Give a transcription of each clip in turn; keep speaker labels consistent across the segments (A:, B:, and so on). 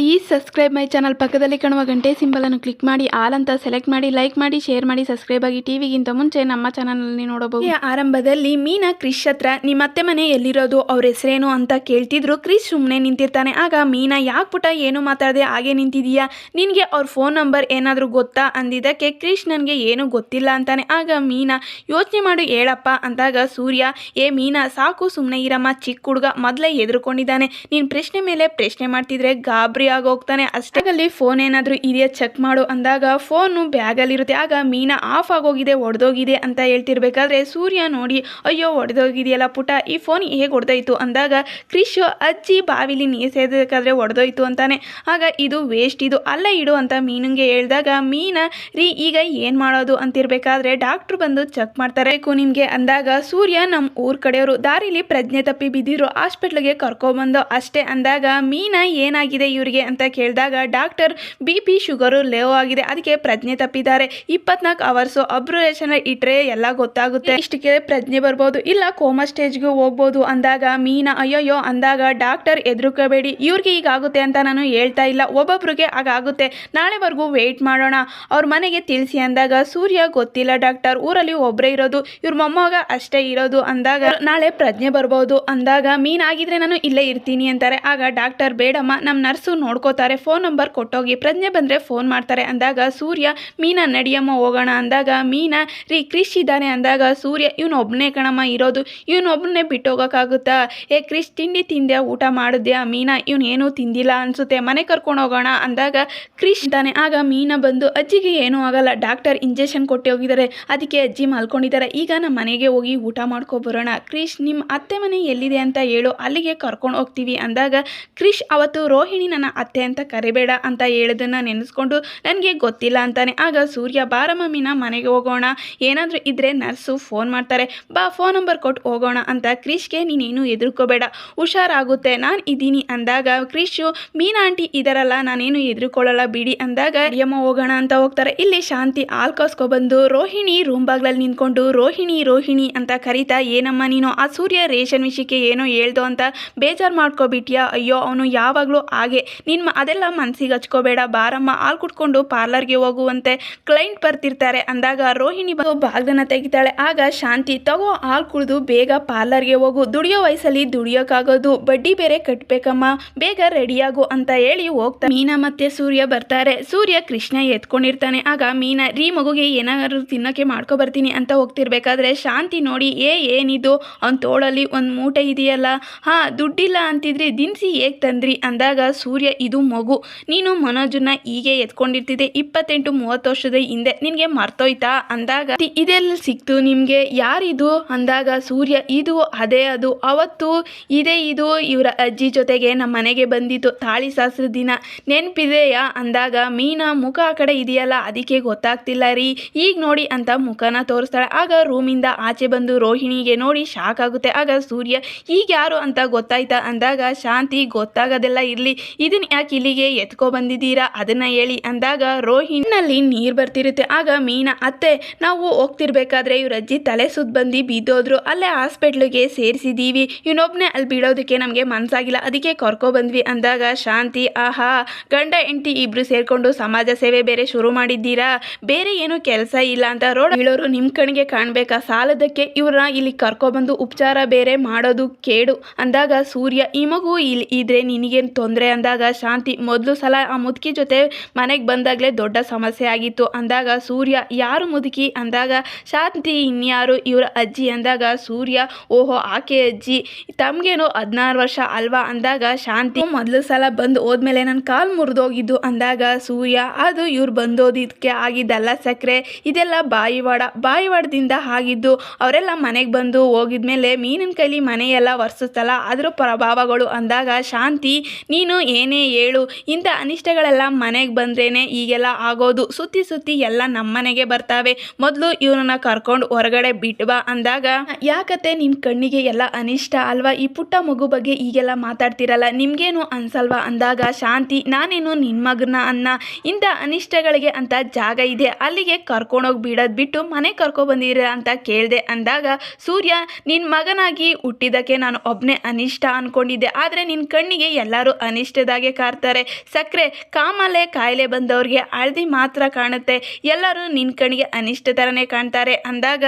A: the please subscribe my channel ಪಕ್ಕದಲ್ಲಿ ಕಾಣುವ ಗಂಟೆ ಸಿಂಬಲನ್ನು ಕ್ಲಿಕ್ ಮಾಡಿ ಆಲ್ ಅಂತ ಸೆಲೆಕ್ಟ್ ಮಾಡಿ ಲೈಕ್ ಮಾಡಿ ಶೇರ್ ಮಾಡಿ ಸಬ್ಸ್ಕ್ರೈಬ್ ಆಗಿ ಟಿವಿಗಿಂತ ಮುಂಚೆ ನಮ್ಮ ಚಾನಲ್ನಲ್ಲಿ ನೋಡಬಹುದು.
B: ಆರಂಭದಲ್ಲಿ ಮೀನಾ, ಕ್ರಿಶ್ ಹತ್ರ ನಿಮ್ಮ ಅತ್ತೆ ಮನೆ ಎಲ್ಲಿರೋದು, ಅವ್ರ ಹೆಸರೇನು ಅಂತ ಕೇಳ್ತಿದ್ರು. ಕ್ರಿಶ್ ಸುಮ್ಮನೆ ನಿಂತಿರ್ತಾನೆ. ಆಗ ಮೀನಾ, ಯಾಕೆ ಪುಟ ಏನು ಮಾತಾಡದೆ, ಹಾಗೆ ನಿಂತಿದೀಯಾ? ನಿನಗೆ ಅವ್ರ ಫೋನ್ ನಂಬರ್ ಏನಾದರೂ ಗೊತ್ತಾ? ಅಂದಿದ್ದಕ್ಕೆ ಕ್ರಿಶ್ ನನ್ಗೆ ಏನು ಗೊತ್ತಿಲ್ಲ ಅಂತಾನೆ. ಆಗ ಮೀನಾ, ಯೋಚನೆ ಮಾಡು, ಹೇಳಪ್ಪ ಅಂದಾಗ ಸೂರ್ಯ, ಏ ಮೀನಾ, ಸಾಕು ಸುಮ್ಮನೆ ಇರಮ್ಮ. ಚಿಕ್ಕ ಹುಡುಗ ಮೊದಲೇ ಎದುರುಕೊಂಡಿದ್ದಾನೆ ನೀನು ಪ್ರಶ್ನೆ ಮೇಲೆ ಪ್ರಶ್ನೆ ಮಾಡ್ತಿದ್ರೆ ಗಾಬರಿ ಆಗೋಗ್ತಾನೆ ಅಷ್ಟಾಗಲ್ಲಿ ಫೋನ್ ಏನಾದರೂ ಇದೆಯಾ? ಚೆಕ್ ಮಾಡು ಅಂದಾಗ ಫೋನು ಬ್ಯಾಗಲ್ಲಿರುತ್ತೆ. ಆಗ ಮೀನಾ ಆಫ್ ಆಗೋಗಿದೆ, ಒಡೆದೋಗಿದೆ ಅಂತ ಹೇಳ್ತಿರ್ಬೇಕಾದ್ರೆ ಸೂರ್ಯ ನೋಡಿ, ಅಯ್ಯೋ, ಒಡೆದೋಗಿದೆಯಲ್ಲ ಪುಟ, ಈ ಫೋನ್ ಹೇಗೆ ಹೊಡೆದೋಯ್ತು ಅಂದಾಗ, ಕ್ರಿಶ್, ಅಜ್ಜಿ ಬಾವಿಲಿ ನೀರು ಸೇದಬೇಕಾದ್ರೆ ಒಡೆದೋಯ್ತು ಅಂತಾನೆ. ಆಗ, ಇದು ವೇಸ್ಟ್ ಇದು ಅಲ್ಲೇ ಇಡು ಅಂತ ಮೀನಿಗೆ ಹೇಳಿದಾಗ, ಮೀನಾ, ರೀ, ಈಗ ಏನು ಮಾಡೋದು? ಅಂತಿರ್ಬೇಕಾದ್ರೆ ಡಾಕ್ಟ್ರು ಬಂದು ಚೆಕ್ ಮಾಡ್ತಾರೆ. ನಿಮ್ಗೆ ಅಂದಾಗ, ಸೂರ್ಯ ನಮ್ಮ ಊರ್ ಕಡೆಯವರು, ದಾರಿಲಿ ಪ್ರಜ್ಞೆ ತಪ್ಪಿ ಬಿದ್ದಿದ್ರು ಹಾಸ್ಪಿಟ್ಲಿಗೆ ಕರ್ಕೊಬಂದು ಅಷ್ಟೇ ಅಂದಾಗ, ಮೀನಾ, ಏನಾಗಿದೆ ಇವರಿಗೆ? ಅಂತ ಕೇಳಿದಾಗ doctor B P sugar low ಆಗಿದೆ. ಅದಕ್ಕೆ ಪ್ರಜ್ಞೆ ತಪ್ಪಿದ್ದಾರೆ. ಇಪ್ಪತ್ನಾಲ್ಕು ಅವರ್ಸು ಅಬ್ರೇಷನ್ ಇಟ್ಟರೆ ಎಲ್ಲ ಗೊತ್ತಾಗುತ್ತೆ. ಇಷ್ಟಕ್ಕೆ ಪ್ರಜ್ಞೆ ಬರ್ಬೋದು. ಇಲ್ಲ ಕೋಮಾ ಸ್ಟೇಜ್ಗೆ ಹೋಗ್ಬೋದು ಅಂದಾಗ ಮೀನಾ, ಅಯ್ಯೋಯ್ಯೋ ಅಂದಾಗ ಡಾಕ್ಟರ್ ಎದುರುಕೋಬೇಡಿ ಇವ್ರಿಗೆ ಈಗಾಗುತ್ತೆ ಅಂತ ನಾನು ಹೇಳ್ತಾ ಇಲ್ಲ. ಒಬ್ಬೊಬ್ರಿಗೆ ಹಾಗಾಗುತ್ತೆ ನಾಳೆವರೆಗೂ ವೆಯ್ಟ್ ಮಾಡೋಣ. ಅವ್ರ ಮನೆಗೆ ತಿಳಿಸಿ ಅಂದಾಗ ಸೂರ್ಯ ಗೊತ್ತಿಲ್ಲ ಡಾಕ್ಟರ್. ಊರಲ್ಲಿ ಒಬ್ಬರೇ ಇರೋದು. ಇವ್ರ ಮೊಮ್ಮಗ ಅಷ್ಟೇ ಇರೋದು ಅಂದಾಗ ನಾಳೆ ಪ್ರಜ್ಞೆ ಬರ್ಬೋದು ಅಂದಾಗ ಮೀನ್ ಆಗಿದ್ರೆ ನಾನು ಇಲ್ಲೇ ಇರ್ತೀನಿ ಅಂತಾರೆ. ಆಗ ಡಾಕ್ಟರ್ ಬೇಡಮ್ಮ ನಮ್ಮ ನರ್ಸು ನೋಡ್ಕೋತಾರೆ ಫೋನ್ ನಂಬರ್ ಕೊಟ್ಟೋಗಿ ಪ್ರಜ್ಞೆ ಬಂದರೆ ಫೋನ್ ಮಾಡ್ತಾರೆ. ಅಂದಾಗ ಸೂರ್ಯ, ಮೀನಾ, ನಡಿಯಮ್ಮ, ಹೋಗೋಣ. ಅಂದಾಗ ಮೀನಾ, ರೀ, ಕ್ರಿಶ್ ಇದ್ದಾನೆ. ಅಂದಾಗ ಸೂರ್ಯ, ಇವನು ಒಬ್ಬನೇ ಕಣಮ್ಮ ಇರೋದು. ಇವನೊಬ್ಬನೇ ಬಿಟ್ಟೋಗೋಕ್ಕಾಗುತ್ತಾ? ಏ, ಕ್ರಿಶ್, ತಿಂಡಿ ತಿಂದ್ಯಾ? ಊಟ ಮಾಡಿದ್ಯಾ? ಮೀನಾ, ಇವನು ಏನೂ ತಿಂದಿಲ್ಲ ಅನ್ಸುತ್ತೆ. ಮನೆ ಕರ್ಕೊಂಡು ಹೋಗೋಣ. ಅಂದಾಗ ಕ್ರಿಶ್ ಇದ್ದಾನೆ. ಆಗ ಮೀನಾ ಬಂದು, ಅಜ್ಜಿಗೆ ಏನೂ ಆಗಲ್ಲ. ಡಾಕ್ಟರ್ ಇಂಜೆಕ್ಷನ್ ಕೊಟ್ಟು ಹೋಗಿದ್ದಾರೆ. ಅದಕ್ಕೆ ಅಜ್ಜಿ ಮಲ್ಕೊಂಡಿದ್ದಾರೆ. ಈಗ ನಮ್ಮ ಮನೆಗೆ ಹೋಗಿ ಊಟ ಮಾಡ್ಕೊ ಬರೋಣ. ಕ್ರಿಶ್ ನಿಮ್ಮ ಅತ್ತೆ ಮನೆ ಎಲ್ಲಿದೆ ಅಂತ ಹೇಳು. ಅಲ್ಲಿಗೆ ಕರ್ಕೊಂಡು ಹೋಗ್ತೀವಿ. ಅಂದಾಗ ಕ್ರಿಶ್, ಅವತ್ತು ರೋಹಿಣಿ ನನ್ನ ಅಂತ ಕರಿಬೇಡ ಅಂತ ಹೇಳೋದನ್ನು ನೆನೆಸ್ಕೊಂಡು ನನಗೆ ಗೊತ್ತಿಲ್ಲ ಅಂತಾನೆ. ಆಗ ಸೂರ್ಯ ಬಾರ ಮಮ್ಮಿನ ಮನೆಗೆ ಹೋಗೋಣ. ಏನಾದರೂ ಇದ್ದರೆ ನರ್ಸು ಫೋನ್ ಮಾಡ್ತಾರೆ. ಬಾ ಫೋನ್ ನಂಬರ್ ಕೊಟ್ಟು ಹೋಗೋಣ ಅಂತ ಕ್ರಿಶ್ಗೆ ನೀನೇನು ಎದುರ್ಕೋಬೇಡ ಹುಷಾರಾಗುತ್ತೆ, ನಾನು ಇದ್ದೀನಿ ಅಂದಾಗ ಕ್ರಿಶು ಮೀನಾ ಆಂಟಿ ಇದರಲ್ಲ, ನಾನೇನು ಎದುರುಕೊಳ್ಳಲ್ಲ ಬಿಡಿ ಅಂದಾಗ ಯಮ್ಮ ಹೋಗೋಣ ಅಂತ ಹೋಗ್ತಾರೆ. ಇಲ್ಲಿ ಶಾಂತಿ ಹಾಲ್ ಬಂದು ರೋಹಿಣಿ ರೂಮ್ ಬಾಗ್ಲಲ್ಲಿ ನಿಂತ್ಕೊಂಡು ರೋಹಿಣಿ ರೋಹಿಣಿ ಅಂತ ಕರೀತಾ, ಏನಮ್ಮ ನೀನು? ಆ ಸೂರ್ಯ ರೇಷನ್ ವಿಷಯಕ್ಕೆ ಏನೋ ಹೇಳ್ದೋ ಅಂತ ಬೇಜಾರು ಮಾಡ್ಕೊಬಿಟ್ಯಾ? ಅಯ್ಯೋ, ಅವನು ಯಾವಾಗಲೂ ಹಾಗೆ. ನಿನ್ನ ಅದೆಲ್ಲ ಮನಸ್ಸಿಗೆ ಹಚ್ಕೋಬೇಡ. ಬಾರಮ್ಮ, ಹಾಲು ಕುಟ್ಕೊಂಡು ಪಾರ್ಲರ್ಗೆ ಹೋಗುವಂತೆ ಕ್ಲೈಂಟ್ ಬರ್ತಿರ್ತಾರೆ. ಅಂದಾಗ ರೋಹಿಣಿ ಬಂದು ಬಾಗ್ಲನ್ನ ತೆಗಿತಾಳೆ. ಆಗ ಶಾಂತಿ, ತಗೋ, ಹಾಲು ಕುಡಿದು ಬೇಗ ಪಾರ್ಲರ್ಗೆ ಹೋಗು. ದುಡಿಯೋ ವಯಸ್ಸಲ್ಲಿ ದುಡಿಯೋಕ್ಕಾಗೋದು ಬಡ್ಡಿ ಬೇರೆ ಕಟ್ಬೇಕಮ್ಮ. ಬೇಗ ರೆಡಿಯಾಗು ಅಂತ ಹೇಳಿ ಹೋಗ್ತಾ ಮೀನಾ ಮತ್ತೆ ಸೂರ್ಯ ಬರ್ತಾರೆ. ಸೂರ್ಯ ಕೃಷ್ಣ ಎತ್ಕೊಂಡಿರ್ತಾನೆ. ಆಗ ಮೀನಾ, ರೀ ಮಗುಗೆ ಏನಾದ್ರು ತಿನ್ನೋಕೆ ಮಾಡ್ಕೊ ಬರ್ತೀನಿ ಅಂತ ಹೋಗ್ತಿರ್ಬೇಕಾದ್ರೆ ಶಾಂತಿ ನೋಡಿ, ಏ, ಏನಿದು? ಅವ್ನ ತೋಳಲ್ಲಿ ಒಂದು ಮೂಟೆ ಇದೆಯಲ್ಲ? ಹಾ, ದುಡ್ಡಿಲ್ಲ ಅಂತಿದ್ರಿ ದಿನಸಿ ಹೇಗೆ ತಂದ್ರಿ? ಅಂದಾಗ ಸೂರ್ಯ ಇದು ಮಗು. ನೀನು ಮನೋಜನ್ನ ಹೀಗೆ ಎತ್ಕೊಂಡಿರ್ತಿದ್ದೆ ಇಪ್ಪತ್ತೆಂಟು ಮೂವತ್ತು ವರ್ಷದ ಹಿಂದೆ. ನಿನಗೆ ಮರ್ತೋಯ್ತಾ? ಅಂದಾಗ ಇದೆಲ್ಲ ಸಿಕ್ತು ನಿಮಗೆ? ಯಾರಿದು? ಅಂದಾಗ, ಸೂರ್ಯ, ಇದು ಅದೇ, ಅದು ಅವತ್ತು ಇದೇ, ಇದು ಇವರ ಅಜ್ಜಿ ಜೊತೆಗೆ ನಮ್ಮ ಮನೆಗೆ ಬಂದಿತ್ತು ತಾಳಿ ಸಾಸ್ರ ದಿನ ನೆನಪಿದೆಯಾ? ಅಂದಾಗ, ಮೀನಾ, ಮುಖ ಆ ಕಡೆ ಇದೆಯಲ್ಲ? ಅದಕ್ಕೆ ಗೊತ್ತಾಗ್ತಿಲ್ಲ ರೀ. ಈಗ ನೋಡಿ ಅಂತ ಮುಖನ ತೋರಿಸ್ತಾಳೆ. ಆಗ ರೂಮಿಂದ ಆಚೆ ಬಂದು ರೋಹಿಣಿಗೆ ನೋಡಿ ಶಾಕ್ ಆಗುತ್ತೆ. ಆಗ ಸೂರ್ಯ ಈಗ ಯಾರು ಅಂತ ಗೊತ್ತಾಯ್ತಾ? ಅಂದಾಗ, ಶಾಂತಿ, ಗೊತ್ತಾಗೋದೆಲ್ಲ ಇರಲಿ. ಇದನ್ನ ಯಾಕೆ ಇಲ್ಲಿಗೆ ಎತ್ಕೊ ಬಂದಿದ್ದೀರಾ? ಅದನ್ನ ಹೇಳಿ ಅಂದಾಗ ರೋಹಿಣಿನಲ್ಲಿ ನೀರು ಬರ್ತಿರುತ್ತೆ. ಆಗ ಮೀನಾ, ಅತ್ತೆ, ನಾವು ಹೋಗ್ತಿರ್ಬೇಕಾದ್ರೆ ಇವ್ರ ಅಜ್ಜಿ ತಲೆ ಸುತ್ತ ಬಂದು ಬಿದ್ದೋದ್ರು ಅಲ್ಲೇ ಹಾಸ್ಪಿಟ್ಲಿಗೆ ಸೇರಿಸಿದ್ದೀವಿ ಇವನೊಬ್ಬನೇ ಅಲ್ಲಿ ಬಿಡೋದಕ್ಕೆ ನಮಗೆ ಮನಸ್ಸಾಗಿಲ್ಲ ಅದಕ್ಕೆ ಕರ್ಕೊ ಬಂದ್ವಿ. ಅಂದಾಗ ಶಾಂತಿ, ಆಹಾ, ಗಂಡ, ಹೆಂಡತಿ ಇಬ್ರು ಸೇರ್ಕೊಂಡು ಸಮಾಜ ಸೇವೆ ಬೇರೆ ಶುರು ಮಾಡಿದ್ದೀರಾ? ಬೇರೆ ಏನು ಕೆಲಸ ಇಲ್ಲ ಅಂತ ರೋಡ್ ಬೀಳೋರು ನಿಮ್ ಕಣ್ಗೆ ಕಾಣಬೇಕಾ? ಸಾಲದಕ್ಕೆ ಇವ್ರನ್ನ ಇಲ್ಲಿ ಕರ್ಕೊಬಂದು ಉಪಚಾರ ಬೇರೆ ಮಾಡೋದು ಕೇಡು. ಅಂದಾಗ, ಸೂರ್ಯ, ಈ ಮಗು ಇಲ್ಲಿ ಇದ್ರೆ ನಿನಗೇನು ತೊಂದರೆ? ಅಂದಾಗ ಶಾಂತಿ ಮೊದಲು ಸಲ ಆ ಮುದುಕಿ ಜೊತೆ ಮನೆಗೆ ಬಂದಾಗಲೇ ದೊಡ್ಡ ಸಮಸ್ಯೆ ಆಗಿತ್ತು. ಅಂದಾಗ ಸೂರ್ಯ, ಯಾರು ಮುದುಕಿ? ಅಂದಾಗ, ಶಾಂತಿ, ಇನ್ಯಾರು? ಇವರ ಅಜ್ಜಿ. ಅಂದಾಗ, ಸೂರ್ಯ, ಓಹೋ, ಆಕೆ ಅಜ್ಜಿ. ತಮ್ಗೇನೋ ಹದಿನಾರು ವರ್ಷ ಅಲ್ವಾ? ಅಂದಾಗ, ಶಾಂತಿ, ಮೊದಲು ಸಲ ಬಂದು ಹೋದ್ಮೇಲೆ ನನ್ನ ಕಾಲು ಮುರಿದೋಗಿದ್ದು. ಅಂದಾಗ, ಸೂರ್ಯ, ಅದು ಇವ್ರು ಬಂದೋದಿದ್ದಕ್ಕೆ ಆಗಿದ್ದಲ್ಲ ಸಕ್ಕರೆ ಇದೆಲ್ಲ ಬಾಯಿವಾಡ. ಬಾಯಿವಾಡದಿಂದ ಆಗಿದ್ದು ಅವರೆಲ್ಲ ಮನೆಗೆ ಬಂದು ಹೋಗಿದ್ಮೇಲೆ ಮೀನಿನ ಕೈಲಿ ಮನೆಯೆಲ್ಲ ಒರೆಸುತ್ತಲ್ಲ, ಅದರ ಪ್ರಭಾವಗಳು. ಅಂದಾಗ, ಶಾಂತಿ, ನೀನು ಏನೇ ಹೇಳು ಇಂಥ ಅನಿಷ್ಟಗಳೆಲ್ಲ ಮನೆಗೆ ಬಂದ್ರೇನೆ ಈಗೆಲ್ಲ ಆಗೋದು. ಸುತ್ತಿ ಸುತ್ತಿ ಎಲ್ಲ ನಮ್ಮನೆಗೆ ಬರ್ತಾವೆ. ಮೊದಲು ಇವನನ್ನ ಕರ್ಕೊಂಡು ಹೊರಗಡೆ ಬಿಟ್ಬಾ ಅಂದಾಗ, ಯಾಕತ್ತೆ ನಿಮ್ಮ ಕಣ್ಣಿಗೆ ಎಲ್ಲ ಅನಿಷ್ಟ ಅಲ್ವಾ? ಈ ಪುಟ್ಟ ಮಗು ಬಗ್ಗೆ ಈಗೆಲ್ಲ ಮಾತಾಡ್ತಿರಲ್ಲ. ನಿಮ್ಗೇನು ಅನ್ಸಲ್ವಾ? ಅಂದಾಗ, ಶಾಂತಿ, ನಾನೇನು ನಿನ್ನ ಮಗನ ಅನ್ನ? ಇಂಥ ಅನಿಷ್ಟಗಳಿಗೆ ಅಂತ ಜಾಗ ಇದೆ. ಅಲ್ಲಿಗೆ ಕರ್ಕೊಂಡೋಗಿ ಬಿಡೋದು ಬಿಟ್ಟು ಮನೆ ಕರ್ಕೊಬಂದಿರ ಅಂತ ಕೇಳಿದೆ ಅಂದಾಗ, ಸೂರ್ಯ ನಿನ್ನ ಮಗನಾಗಿ ಹುಟ್ಟಿದ್ದಕ್ಕೆ ನಾನು ಒಬ್ಬನೇ ಅನಿಷ್ಟ ಅಂದ್ಕೊಂಡಿದ್ದೆ ಆದರೆ ನಿನ್ನ ಕಣ್ಣಿಗೆ ಎಲ್ಲರೂ ಅನಿಷ್ಟದಾಗೆ ಕಾರ್ತಾರೆ ಸಕ್ಕರೆ ಕಾಮಾಲೆ ಕಾಯಿಲೆ ಬಂದವ್ರಿಗೆ ಹಳದಿ ಮಾತ್ರ ಕಾಣುತ್ತೆ. ಎಲ್ಲರೂ ನಿನ್ನ ಕಣ್ಣಿಗೆ ಅನಿಷ್ಟ ಥರನೇ ಕಾಣ್ತಾರೆ. ಅಂದಾಗ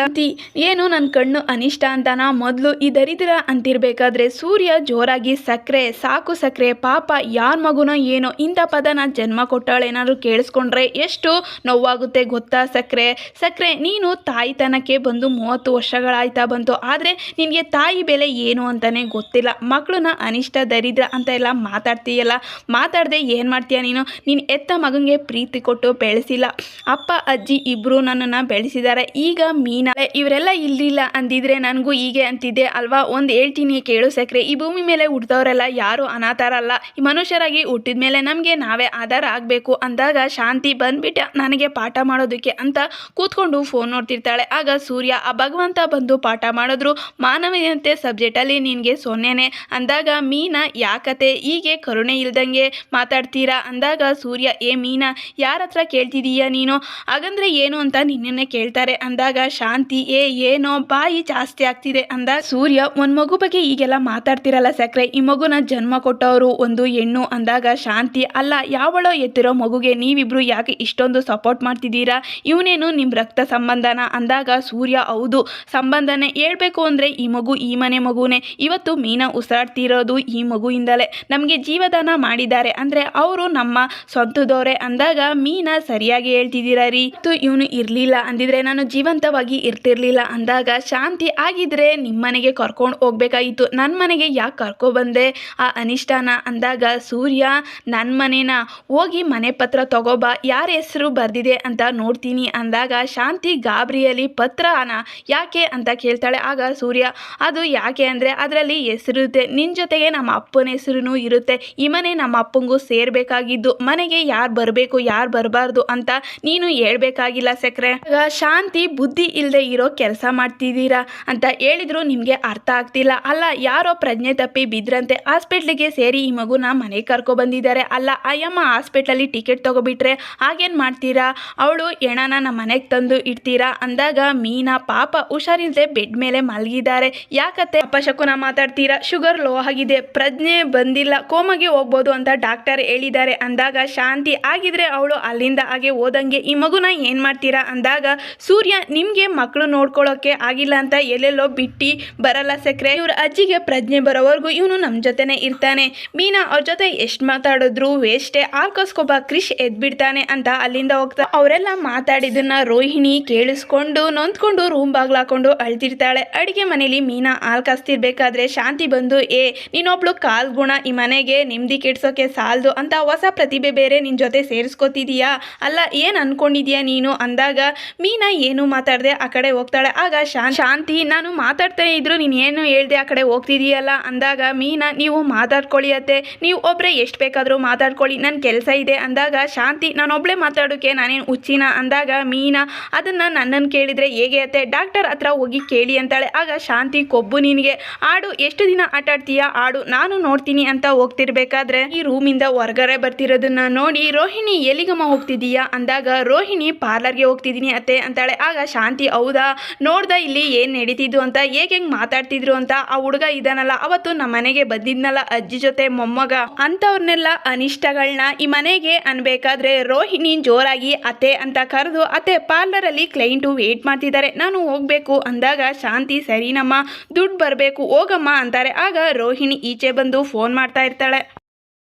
B: ಏನು ನನ್ನ ಕಣ್ಣು ಅನಿಷ್ಟ ಅಂತಾನ? ಮೊದಲು ಈ ದರಿದ್ರ ಅಂತಿರ್ಬೇಕಾದ್ರೆ ಸೂರ್ಯ ಜೋರಾಗಿ ಸಕ್ಕರೆ ಸಾಕು ಸಕ್ಕರೆ ಪಾಪ ಯಾರ ಮಗುನೋ ಏನೋ ಇಂಥ ಪದನ ಜನ್ಮ ಕೊಟ್ಟಾಳೇನಾದ್ರು ಕೇಳಿಸ್ಕೊಂಡ್ರೆ ಎಷ್ಟು ನೋವಾಗುತ್ತೆ ಗೊತ್ತಾ ಸಕ್ಕರೆ ಸಕ್ಕರೆ ನೀನು ತಾಯಿತನಕ್ಕೆ ಬಂದು ಮೂವತ್ತು ವರ್ಷಗಳಾಯ್ತಾ ಬಂತು. ಆದರೆ ನಿನಗೆ ತಾಯಿ ಬೆಲೆ ಏನು ಅಂತಲೇ ಗೊತ್ತಿಲ್ಲ. ಮಕ್ಕಳನ್ನ ಅನಿಷ್ಟ, ದರಿದ್ರ ಅಂತ ಎಲ್ಲ ಮಾತಾಡ್ತೀಯಲ್ಲ. ಮಾತಾಡದೆ, ಏನು ಮಾಡ್ತೀಯ ನೀನು? ನೀನು ಎತ್ತ ಮಗನಿಗೆ ಪ್ರೀತಿ ಕೊಟ್ಟು ಬೆಳೆಸಿಲ್ಲ. ಅಪ್ಪ, ಅಜ್ಜಿ ಇಬ್ಬರು ನನ್ನನ್ನು ಬೆಳೆಸಿದ್ದಾರೆ. ಈಗ ಮೀನಾ ಇವರೆಲ್ಲ ಇಲ್ಲಿಲ್ಲ ಅಂದಿದ್ರೆ ನನಗೂ ಹೀಗೆ ಅಂತಿದ್ದೆ ಅಲ್ವಾ? ಒಂದು ಹೇಳ್ತೀನಿ ಕೇಳು ಸಕ್ಕರೆ ಈ ಭೂಮಿ ಮೇಲೆ ಹುಟ್ಟಿದವರೆಲ್ಲ ಯಾರು ಅನಾಥರಲ್ಲ ಈ ಮನುಷ್ಯರಾಗಿ ಹುಟ್ಟಿದ ಮೇಲೆ ನಮಗೆ ನಾವೇ ಆಧಾರ ಆಗಬೇಕು. ಅಂದಾಗ ಶಾಂತಿ ಬಂದ್ಬಿಟ್ಟು, ನನಗೆ ಪಾಠ ಮಾಡೋದಕ್ಕೆ ಅಂತ ಕೂತ್ಕೊಂಡು ಫೋನ್ ನೋಡ್ತಿರ್ತಾಳೆ. ಆಗ ಸೂರ್ಯ, ಆ ಭಗವಂತ ಬಂದು ಪಾಠ ಮಾಡಿದ್ರು. ಮಾನವೀಯತೆ ಸಬ್ಜೆಕ್ಟಲ್ಲಿ ನಿನಗೆ ಸೊನ್ನೆನೆ. ಅಂದಾಗ ಮೀನಾ, ಯಾಕತೆ? ಹೀಗೆ ಕರುಣೆ ಇಲ್ದಂಗೆ ಮಾತಾಡ್ತೀರಾ? ಅಂದಾಗ ಸೂರ್ಯ, ಏ ಮೀನಾ ಯಾರ ಹತ್ರ ಕೇಳ್ತಿದೀಯಾ ನೀನು? ಹಾಗಂದ್ರೆ ಏನು ಅಂತ ನಿನ್ನನ್ನೇ ಕೇಳ್ತಾರೆ. ಅಂದಾಗ ಶಾಂತಿ, ಏ, ಏನೋ ಬಾಯಿ ಜಾಸ್ತಿ ಆಗ್ತಿದೆ. ಅಂದ ಸೂರ್ಯ, ಒಂದು ಮಗು ಬಗ್ಗೆ ಈಗೆಲ್ಲ ಮಾತಾಡ್ತಿರಲ್ಲ ಸಕ್ರೆ, ಈ ಮಗುನ ಜನ್ಮ ಕೊಟ್ಟವರು ಒಂದು ಹೆಣ್ಣು. ಅಂದಾಗ ಶಾಂತಿ, ಅಲ್ಲ, ಯಾವಳೋ ಎತ್ತಿರೋ ಮಗುಗೆ ನೀವಿಬ್ರು ಯಾಕೆ ಇಷ್ಟೊಂದು ಸಪೋರ್ಟ್ ಮಾಡ್ತಿದ್ದೀರಾ? ಇವನೇನು ನಿಮ್ಮ ರಕ್ತ ಸಂಬಂಧನ? ಅಂದಾಗ ಸೂರ್ಯ, ಹೌದು, ಸಂಬಂಧನೇ. ಹೇಳ್ಬೇಕು ಅಂದರೆ ಈ ಮಗು ಈ ಮನೆ ಮಗುನೇ. ಇವತ್ತು ಮೀನಾ ಉಸಿರಾಡ್ತಿರೋದು ಈ ಮಗುವಿಂದಲೇ ನಮಗೆ ಜೀವದಾನ ಮಾಡಿದ್ದಾರೆ. ಅಂದರೆ ಅವರು ನಮ್ಮ ಸ್ವಂತದವರೇ ಅಂದಾಗ ಮೀನಾ ಸರಿಯಾಗಿ ಹೇಳ್ತಿದ್ದೀರಾ ರೀ? ಇವನು ಇರಲಿಲ್ಲ. ಅಂದಿದ್ರೆ ನಾನು ಜೀವಂತವಾಗಿ ಇರ್ತಿರ್ಲಿಲ್ಲ. ಅಂದಾಗ ಶಾಂತಿ ಆಗಿದ್ರೆ ನಿಮ್ಮ ಮನೆಗೆ ಕರ್ಕೊಂಡು ಹೋಗ್ಬೇಕಾಗಿತ್ತು. ನನ್ನ ಮನೆಗೆ ಯಾಕೆ ಕರ್ಕೊಬಂದೆ ಆ ಅನಿಷ್ಠಾನ ಅಂದಾಗ ಸೂರ್ಯ ನನ್ನ ಮನೇನ? ಹೋಗಿ ಮನೆ ಪತ್ರ ತಗೋಬಾ. ಯಾರ ಹೆಸರು ಬರ್ದಿದೆ ಅಂತ ನೋಡ್ತೀನಿ. ಅಂದಾಗ ಶಾಂತಿ ಗಾಬರಿಯಲ್ಲಿ ಪತ್ರನ ಯಾಕೆ? ಅಂತ ಕೇಳ್ತಾಳೆ. ಆಗ ಸೂರ್ಯ, ಅದು ಯಾಕೆ? ಅಂದರೆ, ಅದರಲ್ಲಿ ಹೆಸರಿರುತ್ತೆ ನಿನ್ ಜೊತೆಗೆ ನಮ್ಮ ಅಪ್ಪನ ಹೆಸರು ಇರುತ್ತೆ. ಈ ಮನೆ ನಮ್ಮ ಅಪ್ಪಂಗೂ ಸೇರ್ಬೇಕಾಗಿದ್ದು, ಮನೆಗೆ ಯಾರು ಬರಬೇಕು, ಯಾರು ಬರಬಾರ್ದು ಅಂತ ನೀನು ಹೇಳ್ಬೇಕಾಗಿಲ್ಲ ಸಕ್ರೆ. ಶಾಂತಿ, ಬುದ್ಧಿ ಇಲ್ಲದೆ ಇರೋ ಕೆಲಸ ಮಾಡ್ತಿದ್ದೀರಾ ಅಂತ ಹೇಳಿದ್ರು ನಿಮಗೆ ಅರ್ಥ ಆಗ್ತಿಲ್ಲ. ಅಲ್ಲ, ಯಾರೋ ಪ್ರಜ್ಞೆ ತಪ್ಪಿ ಬಿದ್ರಂತೆ, ಹಾಸ್ಪಿಟ್ಲಿಗೆ ಸೇರಿ ಈ ಮಗುನ ಮನೆಗೆ ಕರ್ಕೊ ಬಂದಿದ್ದಾರೆ. ಅಲ್ಲ, ಅಯ್ಯಮ್ಮ ಹಾಸ್ಪಿಟ್ಲಲ್ಲಿ ಟಿಕೆಟ್ ತಗೋಬಿಟ್ರೆ ಹಾಗೇನು ಮಾಡ್ತೀರಾ? ಅವಳು ಎಣನ ನಮ್ಮ ಮನೆಗೆ ತಂದು ಇಡ್ತೀರಾ? ಅಂದಾಗ ಮೀನಾ, ಪಾಪ ಹುಷಾರಿಲ್ಲದೆ ಬೆಡ್ ಮೇಲೆ ಮಲಗಿದ್ದಾರೆ. ಯಾಕತ್ತೆ ಅಪಶಕುನ ಮಾತಾಡ್ತೀರಾ? ಶುಗರ್ ಲೋ ಆಗಿದೆ, ಪ್ರಜ್ಞೆ ಬಂದಿಲ್ಲ, ಕೋಮಗೆ ಹೋಗ್ಬೋದು ಅಂತ ಡಾಕ್ಟರ್ ಹೇಳಿದ್ದಾರೆ. ಅಂದಾಗ ಶಾಂತಿ ಆಗಿದ್ರೆ ಅವಳು ಅಲ್ಲಿಂದ ಹಾಗೆ ಹೋದಂಗೆ ಈ ಮಗುನ ಏನು ಮಾಡ್ತೀರಾ? ಅಂದಾಗ ಸೂರ್ಯ, ನಿಮಗೆ ಮಕ್ಕಳು ನೋಡ್ಕೊಳ್ಳೋಕೆ ಆಗಿಲ್ಲ ಅಂತ ಎಲ್ಲೆಲ್ಲೋ ಬಿಟ್ಟು ಬರಲ್ಲ ಸಕ್ರೆ. ಇವ್ರ ಅಜ್ಜಿಗೆ ಪ್ರಜ್ಞೆ ಬರೋವರೆಗೂ ಇವನು ನಮ್ಮ ಜೊತೆನೆ ಇರ್ತಾನೆ. ಮೀನಾ ಅವ್ರ ಜೊತೆ ಎಷ್ಟು ಮಾತಾಡಿದ್ರು ವೇಸ್ಟೇ ಆರ್ಕೋಸ್ಕೊಬ್ಬ ಕ್ರಿಶ್ ಎದ್ಬಿಡ್ತಾನೆ ಅಂತ ಅಲ್ಲಿಂದ ಹೋಗ್ತಾ ಅವರೆಲ್ಲ ಮಾತಾಡಿದನ್ನ ರೋಹಿಣಿ ಕೇಳಿಸ್ಕೊಂಡು ನೊಂದ್ಕೊಂಡು ರೂಮ್ ಬಾಗ್ಲಾಕೊಂಡು ಅಳ್ತಿರ್ತಾಳೆ. ಅಡಿಗೆ ಮನೇಲಿ ಮೀನಾ ಹಾಲು ಕಾಸ್ತಿರ್ಬೇಕಾದ್ರೆ ಶಾಂತಿ ಬಂದು, ಏ, ನೀನೊಬ್ಳು ಕಾಲ್ ಗುಣ ಈ ಮನೆಗೆ, ನೆಮ್ಮದಿ ಕೆಡ್ಸೋಕೆ ಸಾಲದು ಅಂತ ಹೊಸ ಪ್ರತಿಭೆ ಬೇರೆ ನಿನ್ನ ಜೊತೆ ಸೇರಿಸ್ಕೋತಿದೀಯಾ? ಅಲ್ಲ, ಏನು ಅನ್ಕೊಂಡಿದ್ಯಾ ನೀನು? ಅಂದಾಗ, ಮೀನಾ ಏನು ಮಾತಾಡದೆ ಆ ಕಡೆ ಹೋಗ್ತಾಳೆ. ಆಗ ಶಾನ್ ಶಾಂತಿ, ನಾನು ಮಾತಾಡ್ತಾನೆ ಇದ್ರು ನೀನು ಏನು ಹೇಳ್ದೆ ಆ ಕಡೆ ಹೋಗ್ತಿದೀಯಲ್ಲ? ಅಂದಾಗ, ಮೀನಾ, ನೀವು ಮಾತಾಡ್ಕೊಳ್ಳಿ ಅತ್ತೆ. ನೀವು ಒಬ್ಬರೇ ಎಷ್ಟು ಬೇಕಾದರೂ ಮಾತಾಡ್ಕೊಳ್ಳಿ. ನನ್ನ ಕೆಲಸ ಇದೆ. ಅಂದಾಗ, ಶಾಂತಿ ನಾನೊಬ್ಳೆ ಮಾತಾಡೋಕ್ಕೆ ನಾನೇನು ಹುಚ್ಚಿನ? ಅಂದಾಗ, ಮೀನಾ, ಅದನ್ನು ನನ್ನನ್ನು ಕೇಳಿದರೆ ಹೇಗೆ ಅತ್ತೆ? ಡಾಕ್ಟರ್ ಹತ್ರ ಹೋಗಿ ಕೇಳಿ ಅಂತಾಳೆ. ಆಗ ಶಾಂತಿ, ಕೊಬ್ಬು ನಿನಗೆ. ಆಡು, ಎಷ್ಟು ದಿನ ಆಟಾಡ್ತೀಯಾ? ಆಡು, ನಾನು ನೋಡ್ತೀನಿ ಅಂತ ಹೋಗ್ತಿರ್ಬೇಕಾದ್ರೆ? ಈ ರೂಮಿಂದ ಹೊರಗಡೆ ಬರ್ತಿರೋದನ್ನ ನೋಡಿ, ರೋಹಿಣಿ, ಎಲ್ಲಿಗಮ್ಮ ಹೋಗ್ತಿದ್ದೀಯಾ ಅಂದಾಗ, ರೋಹಿಣಿ ಪಾರ್ಲರ್ಗೆ ಹೋಗ್ತಿದ್ದೀನಿ ಅತ್ತೆ, ಅಂತಾಳೆ. ಆಗ ಶಾಂತಿ, ಹೌದಾ? ನೋಡ್ದ ಇಲ್ಲಿ ಏನು ನಡೀತಿದ್ದು ಅಂತ, ಹೇಗೆ ಹೆಂಗೆ ಮಾತಾಡ್ತಿದ್ರು ಅಂತ? ಆ ಹುಡುಗ ಇದಾನಲ್ಲ. ಅವತ್ತು ನಮ್ಮ ಮನೆಗೆ ಬಂದಿದ್ನಲ್ಲ ಅಜ್ಜಿ ಜೊತೆ ಮೊಮ್ಮಗ. ಅಂಥವ್ರನ್ನೆಲ್ಲ ಅನಿಷ್ಟಗಳನ್ನ ಈ ಮನೆಗೆ ಅನ್ಬೇಕಾದ್ರೆ, ರೋಹಿಣಿ ಜೋರಾಗಿ ಅತ್ತೆ ಅಂತ ಕರೆದು, ಅತ್ತೆ ಪಾರ್ಲರಲ್ಲಿ ಕ್ಲೈಂಟು ವೇಟ್ ಮಾಡ್ತಿದ್ದಾರೆ ನಾನು ಹೋಗ್ಬೇಕು. ಅಂದಾಗ ಶಾಂತಿ, ಸರಿನಮ್ಮ, ದುಡ್ಡು ಬರಬೇಕು, ಹೋಗಮ್ಮ, ಅಂತಾರೆ. ಆಗ ರೋಹಿಣಿ ಈಚೆ ಬಂದು ಫೋನ್ ಮಾಡ್ತಾ ಇರ್ತಾಳೆ.